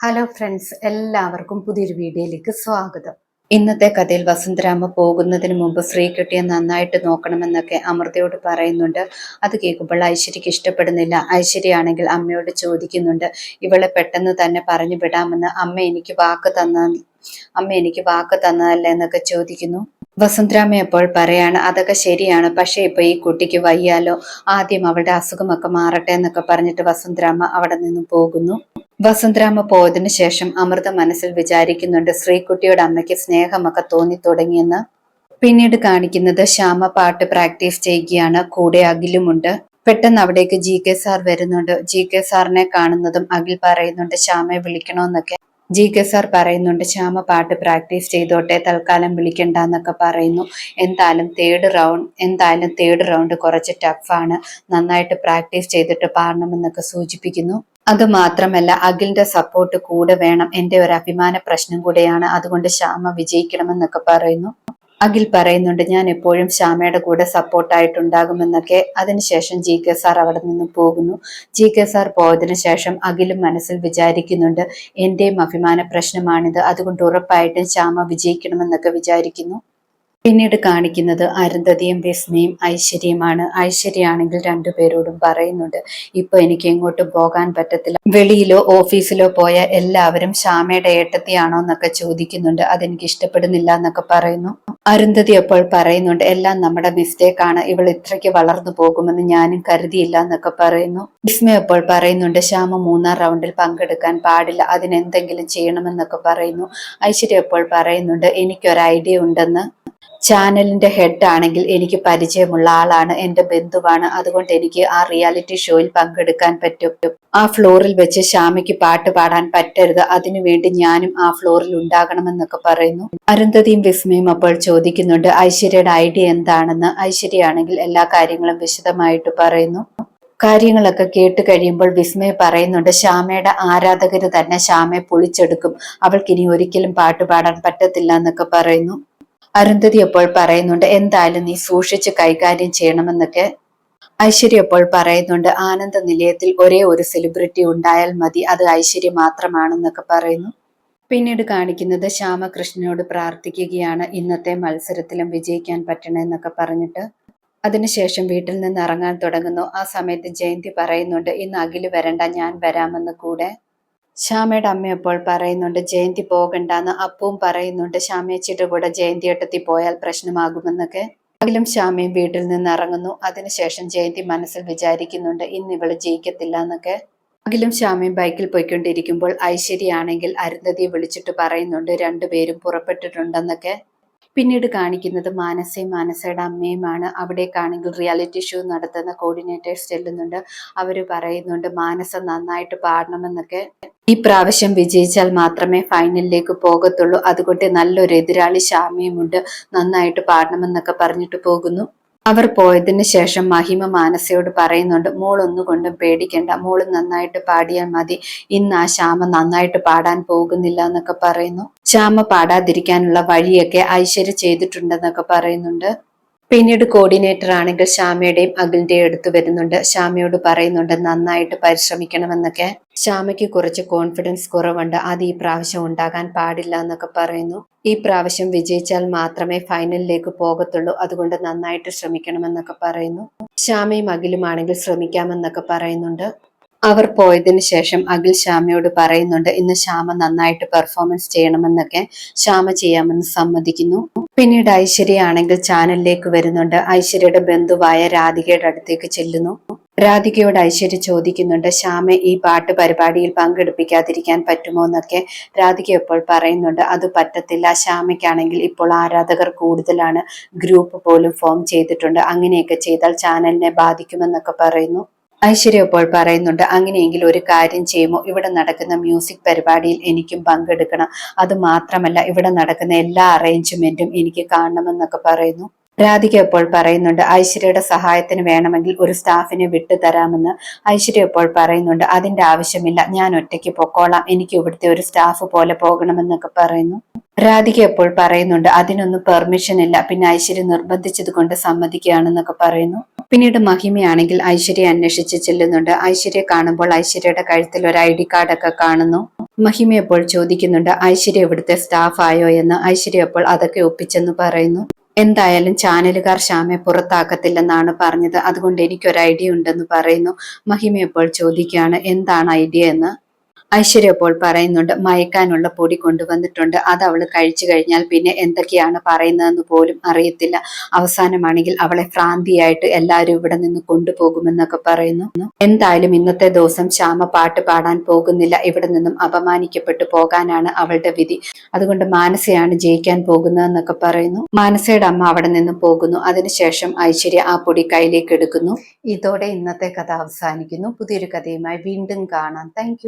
Hello friends എല്ലാവർക്കും പുതിയൊരു വീഡിയോയിലേക്ക് സ്വാഗതം. ഇന്നത്തെ കഥയിൽ വസന്തരാമ പോകുന്നതിന് മുമ്പ് ശ്രീകുട്ടിയെ നന്നായിട്ട് നോക്കണമെന്നൊക്കെ അമൃതയോട് പറയുന്നുണ്ട്. അത് കേൾക്കുമ്പോൾ ഐശ്വര്യക്ക് ഇഷ്ടപ്പെടുന്നില്ല. ഐശ്വര്യയാണെങ്കിൽ അമ്മയോട് ചോദിക്കുന്നുണ്ട് ഇവളെ പെട്ടെന്ന് തന്നെ പറഞ്ഞു വിടാമെന്ന് അമ്മ എനിക്ക് വാക്ക് തന്ന അമ്മ എനിക്ക് വാക്ക് തന്നതല്ലേ? എന്നൊക്കെ ചോദിക്കുന്നു. വസുന്ധരാമ അപ്പോൾ പറയാണ് അതൊക്കെ ശരിയാണ്. പക്ഷേ ഇപ്പൊ ഈ കുട്ടിക്ക് വയ്യാലോ? ആദ്യം അവളുടെ അസുഖമൊക്കെ മാറട്ടെ എന്നൊക്കെ പറഞ്ഞിട്ട് വസന്തരാമ അവിടെ നിന്ന് പോകുന്നു. വസുന്ധരാമ പോയതിനു ശേഷം അമൃത മനസ്സിൽ വിചാരിക്കുന്നുണ്ട് ശ്രീകുട്ടിയുടെ അമ്മയ്ക്ക് സ്നേഹമൊക്കെ തോന്നി തുടങ്ങിയെന്ന്. പിന്നീട് കാണിക്കുന്നത് ശ്യാമ പാട്ട് പ്രാക്ടീസ് ചെയ്യുകയാണ് കൂടെ അഖിലുമുണ്ട്. പെട്ടെന്ന് അവിടേക്ക് ജി കെ സാർ വരുന്നുണ്ട്. ജി കെ സാറിനെ കാണുന്നതും അഖിൽ പറയുന്നുണ്ട് ശ്യാമയെ വിളിക്കണമെന്നൊക്കെ ജി കെ സാർ പറയുന്നുണ്ട് ശ്യാമ പാട്ട് പ്രാക്ടീസ് ചെയ്തോട്ടെ തൽക്കാലം വിളിക്കണ്ട എന്നൊക്കെ പറയുന്നു. എന്തായാലും തേർഡ് റൗണ്ട് എന്തായാലും തേർഡ് റൗണ്ട് കുറച്ച് ടഫാണ്. നന്നായിട്ട് പ്രാക്ടീസ് ചെയ്തിട്ട് പാടണമെന്നൊക്കെ സൂചിപ്പിക്കുന്നു. അത് മാത്രമല്ല അഖിലിന്റെ സപ്പോർട്ട് കൂടെ വേണം. എന്റെ ഒരു അഭിമാന പ്രശ്നം കൂടെയാണ്. അതുകൊണ്ട് ശ്യാമ വിജയിക്കണമെന്നൊക്കെ പറയുന്നു. അഖിൽ പറയുന്നുണ്ട് ഞാൻ എപ്പോഴും ശ്യാമയുടെ കൂടെ സപ്പോർട്ടായിട്ടുണ്ടാകുമെന്നൊക്കെ അതിനുശേഷം ജി കെ സാർ അവിടെ നിന്ന് പോകുന്നു. ജി കെ സാർ പോയതിനു ശേഷം അഖിലും മനസ്സിൽ വിചാരിക്കുന്നുണ്ട് എന്റെയും അഭിമാന പ്രശ്നമാണിത്. അതുകൊണ്ട് ഉറപ്പായിട്ടും ശ്യാമ വിജയിക്കണമെന്നൊക്കെ വിചാരിക്കുന്നു. പിന്നീട് കാണിക്കുന്നത് അരുന്ധതിയും വിസ്മയും ഐശ്വര്യമാണ്. ഐശ്വര്യയാണെങ്കിൽ രണ്ടുപേരോടും പറയുന്നുണ്ട് ഇപ്പൊ എനിക്ക് എങ്ങോട്ടും പോകാൻ പറ്റത്തില്ല. വെളിയിലോ ഓഫീസിലോ പോയ എല്ലാവരും ശ്യാമയുടെ ഏട്ടത്തിയാണോ എന്നൊക്കെ ചോദിക്കുന്നുണ്ട്. അതെനിക്ക് ഇഷ്ടപ്പെടുന്നില്ല എന്നൊക്കെ പറയുന്നു. അരുന്ധതി അപ്പോൾ പറയുന്നുണ്ട് എല്ലാം നമ്മുടെ മിസ്റ്റേക്ക് ആണ്. ഇവൾ ഇത്രയ്ക്ക് വളർന്നു പോകുമെന്ന് ഞാനും കരുതിയില്ല എന്നൊക്കെ പറയുന്നു. വിസ്മയ അപ്പോൾ പറയുന്നുണ്ട് ശ്യാമ മൂന്നാം റൗണ്ടിൽ പങ്കെടുക്കാൻ പാടില്ല. അതിനെന്തെങ്കിലും ചെയ്യണമെന്നൊക്കെ പറയുന്നു. ഐശ്വര്യ അപ്പോൾ പറയുന്നുണ്ട് എനിക്കൊരു ഐഡിയ ഉണ്ടെന്ന്. ചാനലിന്റെ ഹെഡ് ആണെങ്കിൽ എനിക്ക് പരിചയമുള്ള ആളാണ് എന്റെ ബന്ധുവാണ്. അതുകൊണ്ട് എനിക്ക് ആ റിയാലിറ്റി ഷോയിൽ പങ്കെടുക്കാൻ പറ്റും. ആ ഫ്ലോറിൽ വെച്ച് ശ്യാമയ്ക്ക് പാട്ട് പാടാൻ പറ്റരുത്. അതിനുവേണ്ടി ഞാനും ആ ഫ്ലോറിൽ ഉണ്ടാകണമെന്നൊക്കെ പറയുന്നു. അരുന്ധതിയും വിസ്മയും അപ്പോൾ ചോദിക്കുന്നുണ്ട് ഐശ്വര്യയുടെ ഐഡിയ എന്താണെന്ന്? ഐശ്വര്യയാണെങ്കിൽ എല്ലാ കാര്യങ്ങളും വിശദമായിട്ട് പറയുന്നു. കാര്യങ്ങളൊക്കെ കേട്ട് കഴിയുമ്പോൾ വിസ്മയ പറയുന്നുണ്ട് ശ്യാമയുടെ ആരാധകര് തന്നെ ശ്യാമയെ പൊളിച്ചെടുക്കും. അവൾക്ക് ഇനി ഒരിക്കലും പാട്ട് പാടാൻ പറ്റത്തില്ല എന്നൊക്കെ പറയുന്നു. അരുന്ധതി അപ്പോൾ പറയുന്നുണ്ട് എന്തായാലും നീ സൂക്ഷിച്ച് കൈകാര്യം ചെയ്യണമെന്നൊക്കെ. ഐശ്വര്യ അപ്പോൾ പറയുന്നുണ്ട് ആനന്ദ നിലയത്തിൽ ഒരേ ഒരു സെലിബ്രിറ്റി ഉണ്ടായാൽ മതി അത് ഐശ്വര്യ മാത്രമാണെന്നൊക്കെ പറയുന്നു. പിന്നീട് കാണിക്കുന്നത് ശ്യാമകൃഷ്ണനോട് പ്രാർത്ഥിക്കുകയാണ് ഇന്നത്തെ മത്സരത്തിലും വിജയിക്കാൻ പറ്റണമെന്നൊക്കെ പറഞ്ഞിട്ട്. അതിനുശേഷം വീട്ടിൽ നിന്ന് ഇറങ്ങാൻ തുടങ്ങുന്നു. ആ സമയത്ത് ജയന്തി പറയുന്നുണ്ട് ഇന്ന് അഖിൽ വരണ്ട ഞാൻ വരാമെന്ന് കൂടെ. ശ്യാമയുടെ അമ്മ ഇപ്പോൾ പറയുന്നുണ്ട് ജയന്തി പോകണ്ടെന്ന് അപ്പവും പറയുന്നുണ്ട് ശ്യാമേച്ചിയുടെ കൂടെ ജയന്തി എട്ടത്തി പോയാൽ പ്രശ്നമാകുമെന്നൊക്കെ. എങ്കിലും ശ്യാമയും വീട്ടിൽ നിന്ന് ഇറങ്ങുന്നു. അതിനുശേഷം ജയന്തി മനസ്സിൽ വിചാരിക്കുന്നുണ്ട് ഇന്ന് ഇവൾ ജയിക്കത്തില്ല എന്നൊക്കെ അഖിലും ശ്യാമയും ബൈക്കിൽ പോയിക്കൊണ്ടിരിക്കുമ്പോൾ ഐശ്വര്യയാണെങ്കിൽ അരുന്ധതിയെ വിളിച്ചിട്ട് പറയുന്നുണ്ട് രണ്ടുപേരും പുറപ്പെട്ടിട്ടുണ്ടെന്നൊക്കെ. പിന്നീട് കാണിക്കുന്നത് മാനസയും മാനസയുടെ അമ്മയുമാണ്. അവിടേക്കാണെങ്കിൽ റിയാലിറ്റി ഷോ നടത്തുന്ന കോർഡിനേറ്റേഴ്സ് ചെല്ലുന്നുണ്ട്. അവർ പറയുന്നുണ്ട് മാനസ നന്നായിട്ട് പാടണമെന്നൊക്കെ. ഈ പ്രാവശ്യം വിജയിച്ചാൽ മാത്രമേ ഫൈനലിലേക്ക് പോകത്തുള്ളൂ. അതുകൊണ്ട് നല്ലൊരു എതിരാളി ഷാമിയുമുണ്ട് നന്നായിട്ട് പാടണമെന്നൊക്കെ പറഞ്ഞിട്ട് പോകുന്നു. അവർ പോയതിന് ശേഷം മഹിമ മാനസയോട് പറയുന്നുണ്ട് മോളൊന്നുകൊണ്ടും പേടിക്കണ്ട. മോൾ നന്നായിട്ട് പാടിയാൽ മതി. ഇന്ന് ആ ശ്യാമ നന്നായിട്ട് പാടാൻ പോകുന്നില്ല എന്നൊക്കെ പറയുന്നു. ശ്യാമ പാടാതിരിക്കാനുള്ള വഴിയൊക്കെ ഐശ്വര്യ ചെയ്തിട്ടുണ്ടെന്നൊക്കെ പറയുന്നുണ്ട്. പിന്നീട് കോർഡിനേറ്റർ ആണെങ്കിൽ ശ്യാമയുടെയും അഖിലിന്റെയും എടുത്ത് വരുന്നുണ്ട്. ശ്യാമയോട് പറയുന്നുണ്ട് നന്നായിട്ട് പരിശ്രമിക്കണമെന്നൊക്കെ. ശ്യാമയ്ക്ക് കുറച്ച് കോൺഫിഡൻസ് കുറവുണ്ട്. അത് ഈ പ്രാവശ്യം ഉണ്ടാകാൻ പാടില്ല എന്നൊക്കെ പറയുന്നു. ഈ പ്രാവശ്യം വിജയിച്ചാൽ മാത്രമേ ഫൈനലിലേക്ക് പോകത്തുള്ളൂ. അതുകൊണ്ട് നന്നായിട്ട് ശ്രമിക്കണമെന്നൊക്കെ പറയുന്നു. ശ്യാമയും അഖിലുമാണെങ്കിൽ ശ്രമിക്കാമെന്നൊക്കെ പറയുന്നുണ്ട്. അവർ പോയതിന് ശേഷം അഖിൽ ശ്യാമയോട് പറയുന്നുണ്ട് ഇന്ന് ശ്യാമ നന്നായിട്ട് പെർഫോമൻസ് ചെയ്യണമെന്നൊക്കെ ശ്യാമ ചെയ്യാമെന്ന് സമ്മതിക്കുന്നു. പിന്നീട് ഐശ്വര്യ ആണെങ്കിൽ ചാനലിലേക്ക് വരുന്നുണ്ട്. ഐശ്വര്യയുടെ ബന്ധുവായ രാധികയുടെ അടുത്തേക്ക് ചെല്ലുന്നു. രാധികയോട് ഐശ്വര്യ ചോദിക്കുന്നുണ്ട് ശ്യാമ ഈ പാട്ട് പരിപാടിയിൽ പങ്കെടുപ്പിക്കാതിരിക്കാൻ പറ്റുമോ എന്നൊക്കെ രാധിക ഇപ്പോൾ പറയുന്നുണ്ട്. അത് പറ്റത്തില്ല. ശ്യാമയ്ക്കാണെങ്കിൽ ഇപ്പോൾ ആരാധകർ കൂടുതലാണ് ഗ്രൂപ്പ് പോലും ഫോം ചെയ്തിട്ടുണ്ട്. അങ്ങനെയൊക്കെ ചെയ്താൽ ചാനലിനെ ബാധിക്കുമെന്നൊക്കെ പറയുന്നു. ഐശ്വര്യ ഇപ്പോൾ പറയുന്നുണ്ട് അങ്ങനെയെങ്കിൽ ഒരു കാര്യം ചെയ്യുമോ? ഇവിടെ നടക്കുന്ന മ്യൂസിക് പരിപാടിയിൽ എനിക്കും പങ്കെടുക്കണം. അത് മാത്രമല്ല ഇവിടെ നടക്കുന്ന എല്ലാ അറേഞ്ച്മെന്റും എനിക്ക് കാണണമെന്നൊക്കെ പറയുന്നു. രാധിക ഇപ്പോൾ പറയുന്നുണ്ട് ഐശ്വര്യയുടെ സഹായത്തിന് വേണമെങ്കിൽ ഒരു സ്റ്റാഫിനെ വിട്ടു തരാമെന്ന്. ഐശ്വര്യ ഇപ്പോൾ പറയുന്നുണ്ട് അതിന്റെ ആവശ്യമില്ല ഞാൻ ഒറ്റയ്ക്ക് പൊക്കോളാം എനിക്ക് ഇവിടുത്തെ ഒരു സ്റ്റാഫ് പോലെ പോകണമെന്നൊക്കെ പറയുന്നു. രാധിക എപ്പോൾ പറയുന്നുണ്ട് അതിനൊന്നും പെർമിഷൻ ഇല്ല പിന്നെ ഐശ്വര്യ നിർബന്ധിച്ചത് കൊണ്ട് സമ്മതിക്കുകയാണെന്നൊക്കെ പറയുന്നു. പിന്നീട് മഹിമയാണെങ്കിൽ ഐശ്വര്യ അന്വേഷിച്ച് ചെല്ലുന്നുണ്ട് ഐശ്വര്യ കാണുമ്പോൾ ഐശ്വര്യയുടെ കഴുത്തിൽ ഒരു ഐ ഡി കാർഡൊക്കെ കാണുന്നു. മഹിമ എപ്പോൾ ചോദിക്കുന്നുണ്ട് ഐശ്വര്യ ഇവിടുത്തെ സ്റ്റാഫ് ആയോ? എന്ന് ഐശ്വര്യ അപ്പോൾ അതൊക്കെ ഒപ്പിച്ചെന്ന് പറയുന്നു. എന്തായാലും ചാനലുകാർ ശ്യാമെ പുറത്താക്കത്തില്ലെന്നാണ് പറഞ്ഞത്. അതുകൊണ്ട് എനിക്കൊരു ഐഡിയ ഉണ്ടെന്ന് പറയുന്നു. മഹിമ ഇപ്പോൾ ചോദിക്കുകയാണ് എന്താണ് ഐഡിയ എന്ന്? ഐശ്വര്യ അപ്പോൾ പറയുന്നുണ്ട് മയക്കാനുള്ള പൊടി കൊണ്ടുവന്നിട്ടുണ്ട്. അത് അവൾ കഴിച്ചു കഴിഞ്ഞാൽ പിന്നെ എന്തൊക്കെയാണ് പറയുന്നതെന്ന് പോലും അറിയത്തില്ല. അവസാനമാണെങ്കിൽ അവളെ ഭ്രാന്തിയായിട്ട് എല്ലാവരും ഇവിടെ നിന്ന് കൊണ്ടുപോകുമെന്നൊക്കെ പറയുന്നു. എന്തായാലും ഇന്നത്തെ ദിവസം ശ്യാമ പാട്ട് പാടാൻ പോകുന്നില്ല. ഇവിടെ നിന്നും അപമാനിക്കപ്പെട്ടു പോകാനാണ് അവളുടെ വിധി. അതുകൊണ്ട് മാനസയാണ് ജയിക്കാൻ പോകുന്നതെന്നൊക്കെ പറയുന്നു. മാനസയുടെ അമ്മ അവിടെ നിന്ന് പോകുന്നു. അതിനുശേഷം ഐശ്വര്യ ആ പൊടി കയ്യിലേക്ക് എടുക്കുന്നു. ഇതോടെ ഇന്നത്തെ കഥ അവസാനിക്കുന്നു. പുതിയൊരു കഥയുമായി വീണ്ടും കാണാം. താങ്ക്